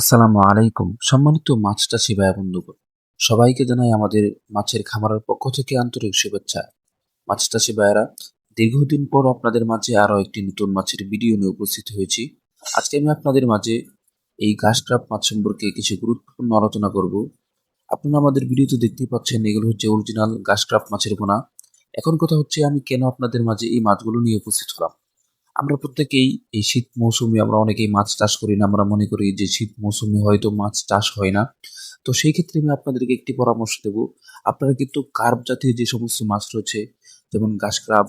আসসালামু আলাইকুম। সম্মানিত মাছ চাষি ভাই বন্ধুগণ, সবাইকে জানাই আমাদের মাছের খামারের পক্ষ থেকে আন্তরিক শুভেচ্ছা। মাছ চাষি ভাইয়েরা, দীর্ঘদিন পর আপনাদের মাঝে আরও একটি নতুন মাছের ভিডিও নিয়ে উপস্থিত হয়েছি। আজকে আমি আপনাদের মাঝে এই ঘাস মাছ সম্পর্কে কিছু গুরুত্বপূর্ণ আলোচনা করব। আপনারা আমাদের ভিডিওতে দেখতেই পাচ্ছেন, এগুলো হচ্ছে অরিজিনাল ঘাস মাছের পোনা এখন কথা হচ্ছে, আমি কেন আপনাদের মাঝে এই মাছগুলো নিয়ে উপস্থিত হলাম? আমরা প্রত্যেকেই এই শীত মৌসুমে আমরা অনেকেই মাছ চাষ করি না, আমরা মনে করি যে শীত মৌসুমে হয়তো মাছ চাষ হয় না। তো সেই ক্ষেত্রে আমি আপনাদেরকে একটি পরামর্শ দেব। আপনারা কিন্তু কার্প জাতীয় যে সমস্ত মাছ রয়েছে, যেমন গাছ ক্রাব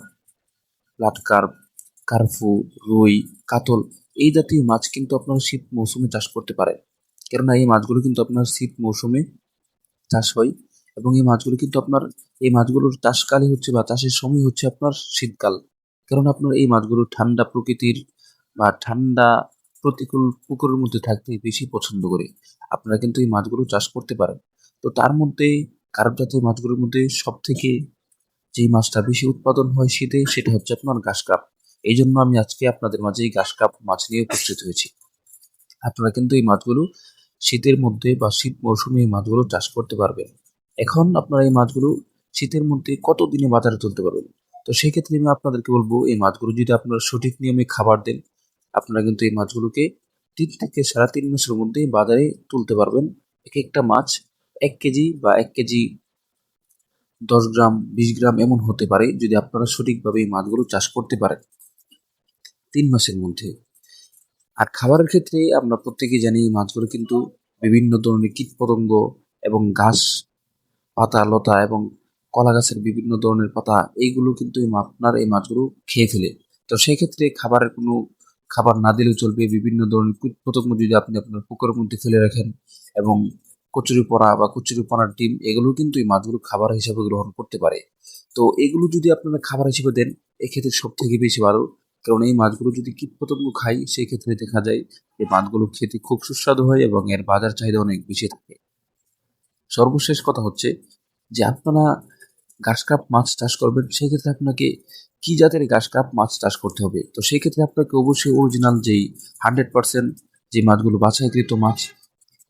লাট কার্প কার্ফু রুই, কাতল, এই জাতীয় মাছ কিন্তু আপনারা শীত মৌসুমে চাষ করতে পারেন। কেননা এই মাছগুলো কিন্তু আপনার শীত মৌসুমে চাষ হয় এবং এই মাছগুলো কিন্তু আপনার, এই মাছগুলোর চাষকালই হচ্ছে বা চাষের সময় হচ্ছে আপনার শীতকাল। কারণ আপনার এই মাছগুলো ঠান্ডা প্রকৃতির বা ঠান্ডা প্রতিকূল পুকুরের মধ্যে থাকতে বেশি পছন্দ করে। আপনারা কিন্তু এই মাছগুলো চাষ করতে পারেন। তো তার মধ্যে কার্প জাতীয় মাছগুলোর মধ্যে সব থেকে যেই মাছটা বেশি উৎপাদন হয় শীতে সেটা হচ্ছে আপনার ঘাস কাপ। এই জন্য আমি আজকে আপনাদের মাঝে এই ঘাস কাপ মাছ নিয়ে উপস্থিত হয়েছি। আপনারা কিন্তু এই মাছগুলো শীতের মধ্যে বা শীত মৌসুমে এই মাছগুলো চাষ করতে পারবেন। এখন আপনারা এই মাছগুলো শীতের মধ্যে কত দিনে বাজারে তুলতে পারবেন? তো সেই ক্ষেত্রে আমি আপনাদেরকে বলব, এই মাছগুলো যদি আপনারা সঠিক নিয়মে খাবার দেন, আপনারা কিন্তু এই মাছগুলোকে তিন থেকে সাড়ে তিন মাসের মধ্যেই বাজারে তুলতে পারবেন। এক একটা মাছ এক কেজি বা এক কেজি দশ গ্রাম, বিশ গ্রাম এমন হতে পারে যদি আপনারা সঠিকভাবে এই মাছগুলো চাষ করতে পারেন তিন মাসের মধ্যে। আর খাবারের ক্ষেত্রে আমরা প্রত্যেকেই জানি এই মাছগুলো কিন্তু বিভিন্ন ধরনের কীটপতঙ্গ এবং ঘাস, পাতা, লতা এবং কলা গাছের বিভিন্ন ধরনের পাতা, এইগুলো কিন্তু আপনার এই মাছগুলো খেয়ে ফেলে। তো সেই ক্ষেত্রে খাবারের কোনো খাবার না দিলেও চলবে। বিভিন্ন ধরনের কীট পতঙ্গ যদি আপনি আপনার পুকুরের মধ্যে ফেলে রাখেন এবং কচুরি পড়া বা কচুরি পড়ার ডিম, এগুলো কিন্তু এই মাছগুলো খাবার হিসাবে গ্রহণ করতে পারে। তো এগুলো যদি আপনারা খাবার হিসেবে দেন, এক্ষেত্রে সব থেকে বেশি ভালো। কারণ এই মাছগুলো যদি কীট পতঙ্গ খাই সেই ক্ষেত্রে দেখা যায় যে মাছগুলো খেতে খুব সুস্বাদু হয় এবং এর বাজার চাহিদা অনেক বেশি থাকে। সর্বশেষ কথা হচ্ছে যে আপনারা ঘাস কাপ মাছ চাষ করবেন সেই ক্ষেত্রে আপনাকে কি জাতের গাছকাপ মাছ চাষ করতে হবে? তো সেই ক্ষেত্রে আপনাকে অবশ্যই অরিজিনাল যেই হান্ড্রেড পার্সেন্ট যে মাছগুলো বাছাইকৃত মাছ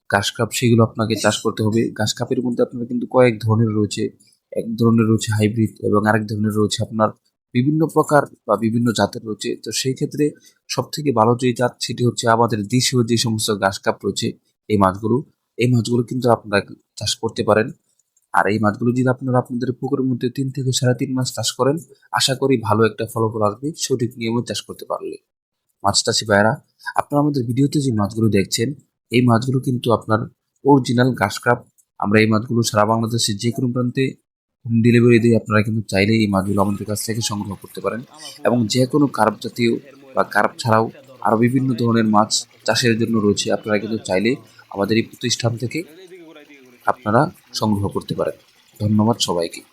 ঘাস কাপ সেগুলো আপনাকে চাষ করতে হবে। ঘাস কাপের মধ্যে আপনার কিন্তু কয়েক ধরনের রয়েছে। এক ধরনের রয়েছে হাইব্রিড এবং আরেক ধরনের রয়েছে আপনার বিভিন্ন প্রকার বা বিভিন্ন জাতের রয়েছে। তো সেই ক্ষেত্রে সব থেকে ভালো যে জাত, সেটি হচ্ছে আমাদের দেশীয় যে সমস্ত ঘাস কাপ রয়েছে, এই মাছগুলো। এই মাছগুলো কিন্তু আপনারা চাষ করতে পারেন। আর এই মাছগুলো যদি আপনারা আপনাদের পুকুরের মধ্যে তিন থেকে সাড়ে তিন মাস চাষ করেন, আশা করি ভালো একটা ফলাফল আসবে, সঠিক নিয়মে চাষ করতে পারলে। মাছ চাষি ভাইরা আপনারা আমাদের ভিডিওতে যে মাছগুলো দেখছেন, এই মাছগুলো কিন্তু আপনার অরিজিনাল ঘাস আমরা এই মাছগুলো সারা বাংলাদেশের যে কোনো প্রান্তে হোম ডেলিভারি দিয়ে আপনারা কিন্তু চাইলে এই মাছগুলো আমাদের কাছ থেকে সংগ্রহ করতে পারেন। এবং যে কোনো কার্প জাতীয় বা কার্প ছাড়াও আরও বিভিন্ন ধরনের মাছ চাষের জন্য রয়েছে, আপনারা কিন্তু চাইলে আমাদের এই প্রতিষ্ঠান থেকে আপনারা সংগ্রহ করতে পারেন। ধন্যবাদ সবাইকে।